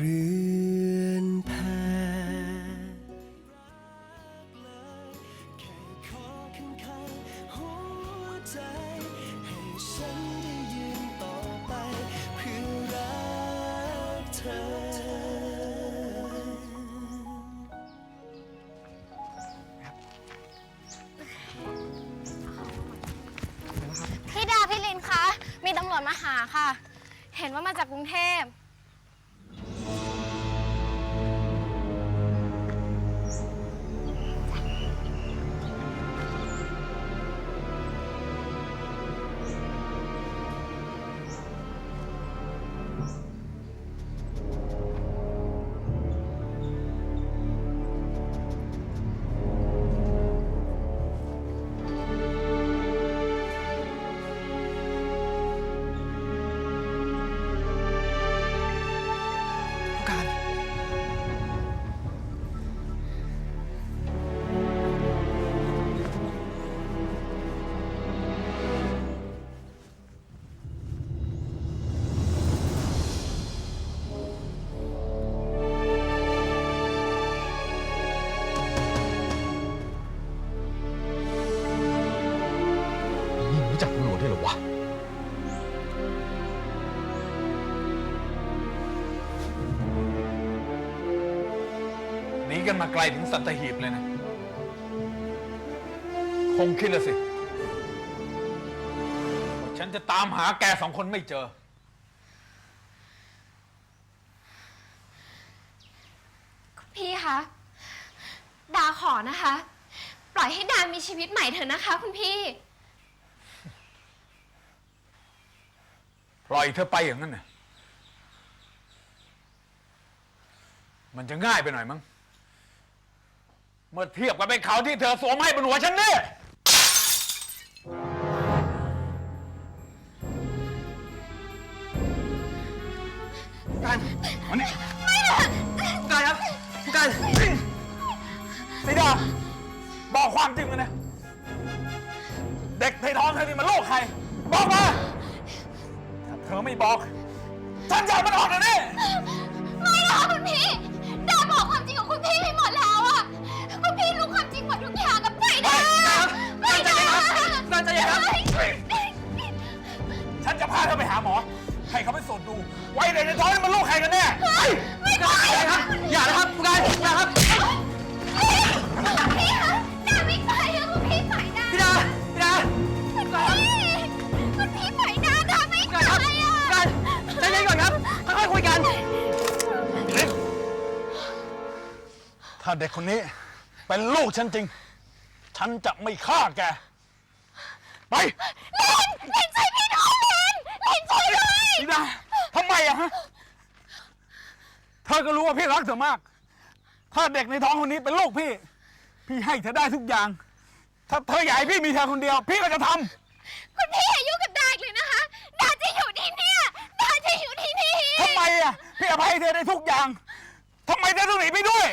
เรือนแพแค่ขอข้างๆหัวใจให้ฉันได้ยืนต่อไปเพื่อรักเธอพี่ดาพี่ลินคะ มีตำรวจมาหาค่ะ เห็นว่ามาจากกรุงเทพ กันมาไกลถึงสัตหีบเลยนะ คงคิดแล้วสิว่าฉันจะตามหาแกสองคนไม่เจอพี่คะ ดาขอนะคะ ปล่อยให้ดามีชีวิตใหม่เถอะนะคะ คุณพี่ ปล่อยเธอไปอย่างนั้นน่ะมันจะง่ายไปหน่อยมั้ง เมื่อเทียบกับไอ้เขาวที่เธอสวมให้บนหัวฉันเนี่ยผู้การมานี่ผู้การครับผู้การสีดาบอกความจริงมานะ เด็กในท้องเธอนี่มันลูกใคร บอกมา ถ้าเธอไม่บอก ฉันจะเอามันออกเดี๋ยวนี้ ไม่หรอกคุณพี่ดาบอกความจริงของคุณพี่ไปหมด ด็กในท้องนี่มันลูกใครกันแน่ไม่ไปอย่ครับ อย่านะครับผู้การอย่าครับ พี่คะดาไม่ไปอะคุณพี่ไปดาพี่ดา พี่ดา คุณพี่คุณพี่ไปดาดาไม่ไปการครับอะผู้การใจเย็นก่อนครับค่อยๆคุยกัน ถ้าเด็กคนนี้เป็นลูกฉันจริง ฉันจะไม่ฆ่าแก ไปเล่นใจพี่น้องเลนเล่นใจด้วยสีดา ทำไมอะฮะ เธอก็รู้ว่าพี่รักเธอมาก ถ้าเด็กในท้องคนนี้เป็นลูกพี่ พี่ให้เธอได้ทุกอย่าง ถ้าเธออยากให้พี่มีเธอคนเดียว พี่ก็จะทำ คุณพี่อย่ายุ่งกับดาอีกเลยนะคะดาจะอยู่ที่เนี่ยดาจะอยู่ที่นี่ ทำไมอะพี่อภัยให้เธอได้ทุกอย่าง ทำไมเธอต้องหนีไปด้วย